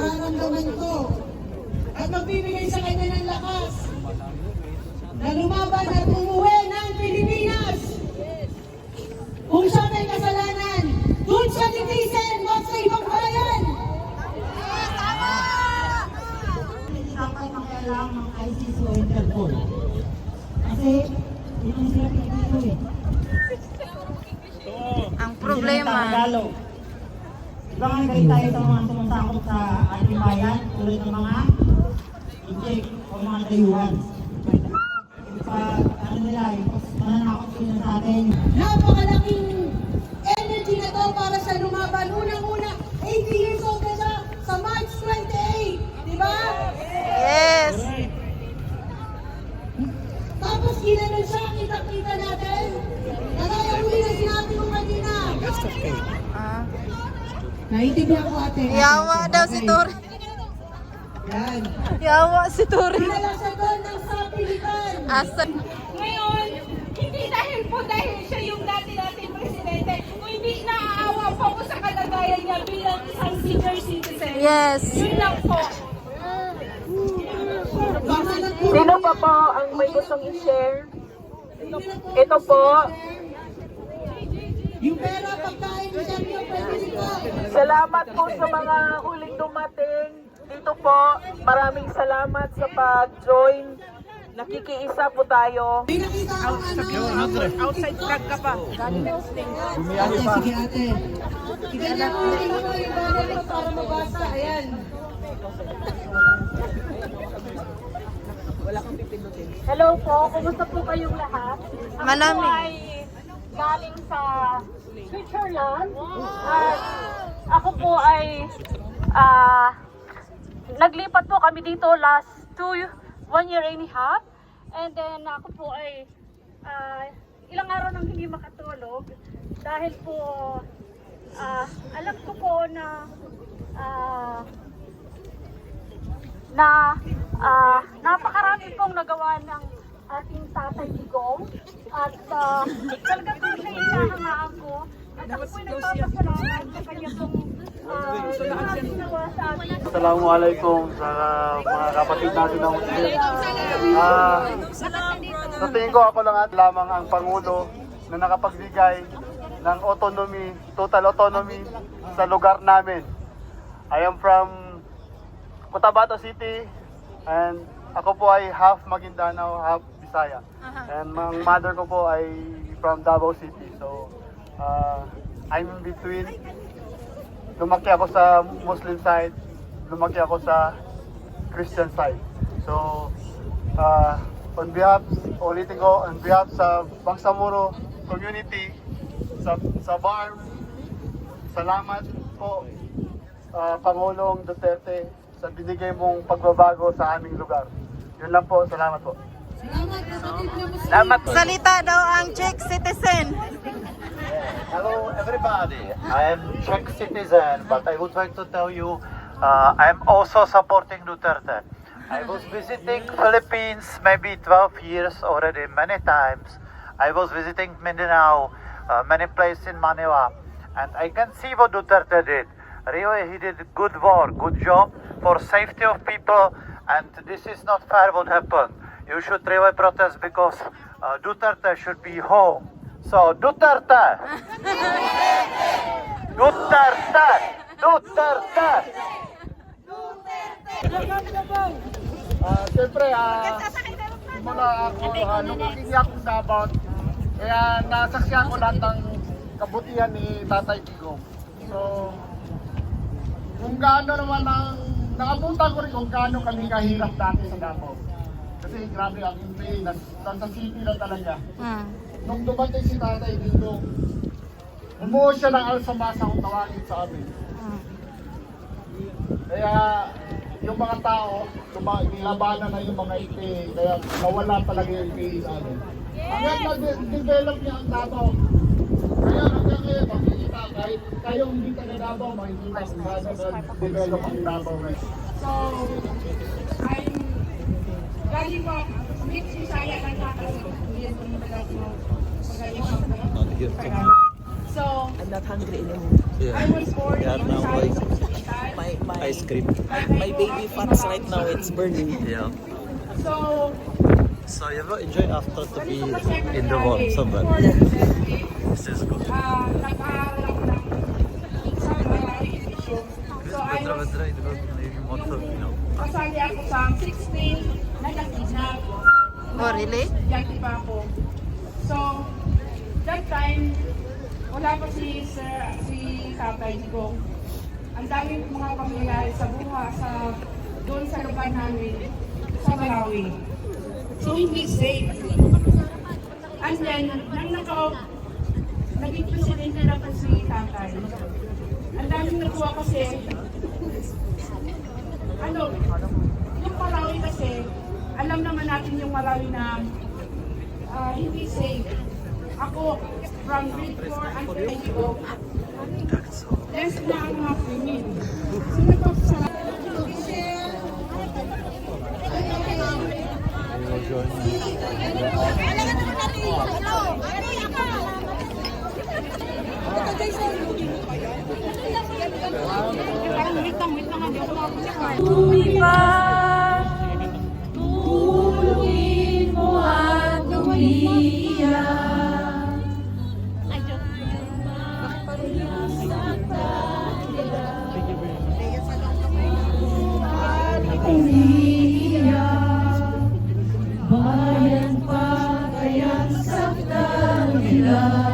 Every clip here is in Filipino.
mararamdaman ko. At magbibigay sa kanya ng lakas na lumaban at umuwi ng Pilipinas. Kung siya may kasalanan, dun siya titisin, wag sa ibang bayan. Dapat makialam ng ISIS o Interpol. Kasi, yun ang sila pinito eh. Ang problema, Galit tayo sa mga sumasakot sa ating bayan, tulad ng mga inject o mga dayuhan. Pag ano nila, mananakot sila sa atin. Napakalaking Naintindihan ko ate. yawa daw si Tori. Yan. Yawa si Tori. Dinala siya doon ng sapilitan. Asa? Ngayon, hindi dahil po dahil siya yung dati-dating presidente, kung hindi naaawa po ako sa kalagayan niya bilang isang senior citizen. Yes! Yun lang po. Sino pa po ang may gustong i-share? Ito po, Yung pera, pagkain, siyempre yung pwede nito. Salamat po sa mga huling dumating. Dito po, maraming salamat sa pag-join. Nakikiisa po tayo. Ano. Outside track ka pa. Ate, sige ate. Iganyan mo yung mo yung banner mo para mabasa. Ayan. Hello po, kumusta po kayong lahat? Ako Malamig. po ay galing sa Switzerland. At ako po ay ah, naglipat po kami dito last two, one year and a half. And then ako po ay ah, ilang araw nang hindi makatulog dahil po ah, alam ko po na ah, na ah, napakarami pong nagawa ng ating tatay Digong at uh, talaga po siya inahangaan ko at ako po'y nagpapasalamat sa kanya pong uh, ginawa sa atin. Assalamualaikum sa mga kapatid natin ng Muslim. Ah, sa tingin ko ako lang at lamang ang Pangulo na nakapagbigay ng autonomy, total autonomy sa lugar namin. I am from Cotabato City and ako po ay half Maguindanao, half Bisaya. And ang mother ko po ay from Davao City. So, ah, I'm in between lumaki ako sa Muslim side, lumaki ako sa Christian side. So, uh, on behalf, ulitin ko, on behalf sa Bangsamoro community, sa, sa BARM, salamat po, uh, Pangulong Duterte, sa binigay mong pagbabago sa aming lugar. Yun lang po, salamat po. Salamat Muslim. Salita daw ang Czech citizen. Hello everybody, I am Czech citizen, but I would like to tell you uh, I'm also supporting Duterte. I was visiting Philippines maybe 12 years already, many times. I was visiting Mindanao, uh, many places in Manila, and I can see what Duterte did. Really, he did good work, good job for safety of people, and this is not fair what happened. you should three-way protest because uh, Duterte should be home. So, Duterte! Duterte! Duterte! Uh, Siyempre, uh, mula ako uh, lumaking akong Davao, kaya nasaksihan ko lahat ng kabutihan ni Tatay Kiko. So, kung gaano naman ang nakapunta ko rin kung gaano kami kahirap dati sa Davao. Kasi grabe ang pain, nasa city lang talaga. Mm. Nung dumating si Tatay Digong, umuha siya ng alsamasa kung tawagin sa amin. Mm. Kaya yung mga tao, luma- nilabanan na yung mga IPA, kaya nawala talaga yung IPA sa amin. Hanggang nag-develop niya ang Davao. Kaya hanggang ngayon, makikita, kahit kayong hindi taga Davao, makikita kung paano nag-develop ang Davao ngayon. So, galing po, mixed Bisaya ng kakasama. Hindi ako naman ako magaling ako. So, I'm not hungry anymore. I was born Yeah, now Bisaya. I- My, my ice cream. My baby fats right now, it's burning. Yeah. So, So you will enjoy after to be ganito kasi ako in the nangyari. warm, so bad. Before the assembly, This is good. ah, nag-aaral ako ng sa Malawi Division. So, I was, kasali ako sa 16 na nag-kidnap. Oh, really? Yaki pa ako. So, that time, wala pa si Sir, si Tatay ko. Ang daming mga pangyayari sa buha, sa doon sa lugar namin, sa Malawi. So, hindi safe. And then, nang naka, naging presidente na po si Tatay. Ang daming nakuha kasi, ano, yung Malawi kasi, alam naman Malawi na ah, hindi safe. Ako, from grade 4 until grade 12, less na ang mga crimin. Sino pa sa Parang wait lang, wait lang, hindi ako Love.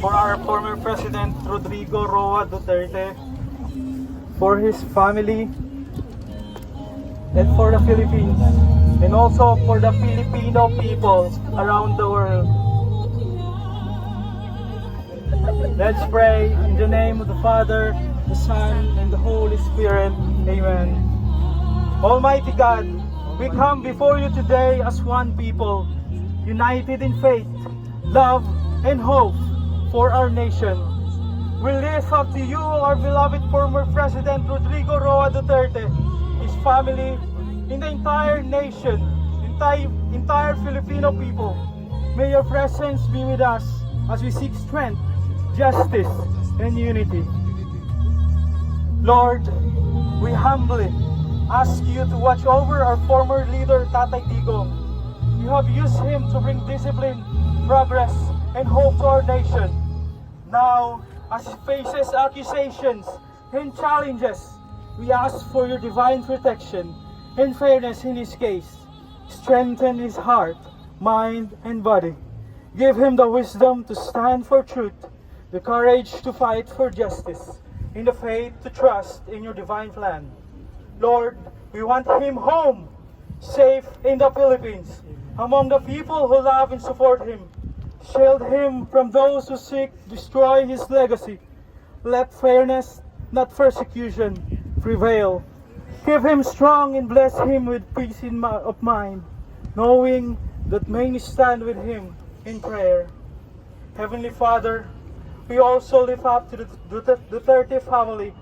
For our former President Rodrigo Roa Duterte, for his family, and for the Philippines, and also for the Filipino people around the world. Let's pray in the name of the Father, the Son, and the Holy Spirit. Amen. Almighty God, we come before you today as one people, united in faith, love, and hope for our nation. We lift up to you our beloved former President Rodrigo Roa Duterte, his family, in the entire nation, entire, entire Filipino people. May your presence be with us as we seek strength, justice, and unity. Lord, we humbly ask you to watch over our former leader, Tatay Digong. You have used him to bring discipline, progress, and hope to our nation. Now, as he faces accusations and challenges, we ask for your divine protection and fairness in his case. Strengthen his heart, mind, and body. Give him the wisdom to stand for truth, the courage to fight for justice, and the faith to trust in your divine plan. Lord, we want him home, safe in the Philippines, among the people who love and support him. Shield him from those who seek to destroy his legacy. Let fairness, not persecution, prevail. Keep him strong and bless him with peace in mi- of mind, knowing that may stand with him in prayer. Heavenly Father, we also lift up to the Dut- Duterte family,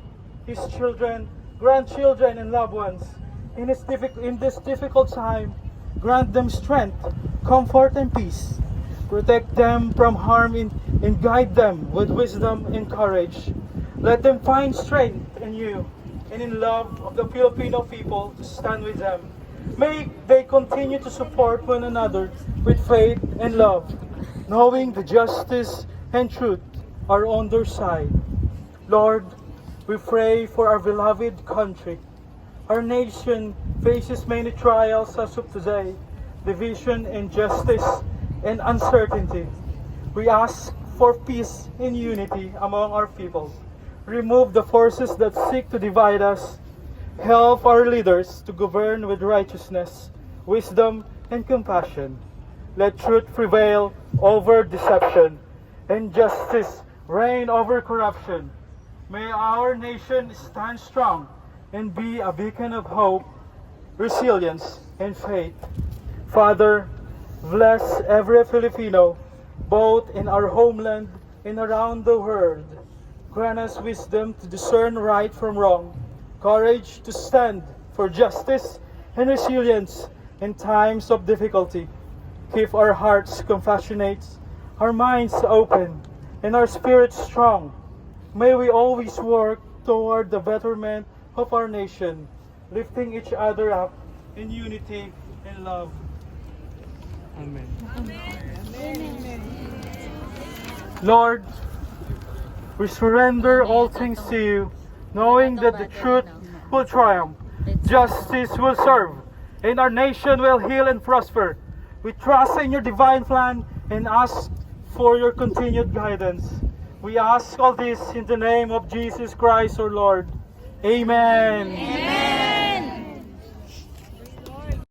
his children, grandchildren, and loved ones. In this difficult time, grant them strength, comfort, and peace. Protect them from harm in, and guide them with wisdom and courage. Let them find strength in you and in love of the Filipino people to stand with them. May they continue to support one another with faith and love, knowing the justice and truth are on their side. Lord, we pray for our beloved country. Our nation faces many trials as of today, division, injustice, and uncertainty. We ask for peace and unity among our people. Remove the forces that seek to divide us. Help our leaders to govern with righteousness, wisdom, and compassion. Let truth prevail over deception, and justice reign over corruption. May our nation stand strong and be a beacon of hope, resilience, and faith. Father, bless every Filipino, both in our homeland and around the world. Grant us wisdom to discern right from wrong, courage to stand for justice, and resilience in times of difficulty. Keep our hearts compassionate, our minds open, and our spirits strong. May we always work toward the betterment of our nation, lifting each other up in unity and love. Amen. Lord, we surrender all things to you, knowing that the truth will triumph, justice will serve, and our nation will heal and prosper. We trust in your divine plan and ask for your continued guidance. We ask all this in the name of Jesus Christ, our Lord. Amen.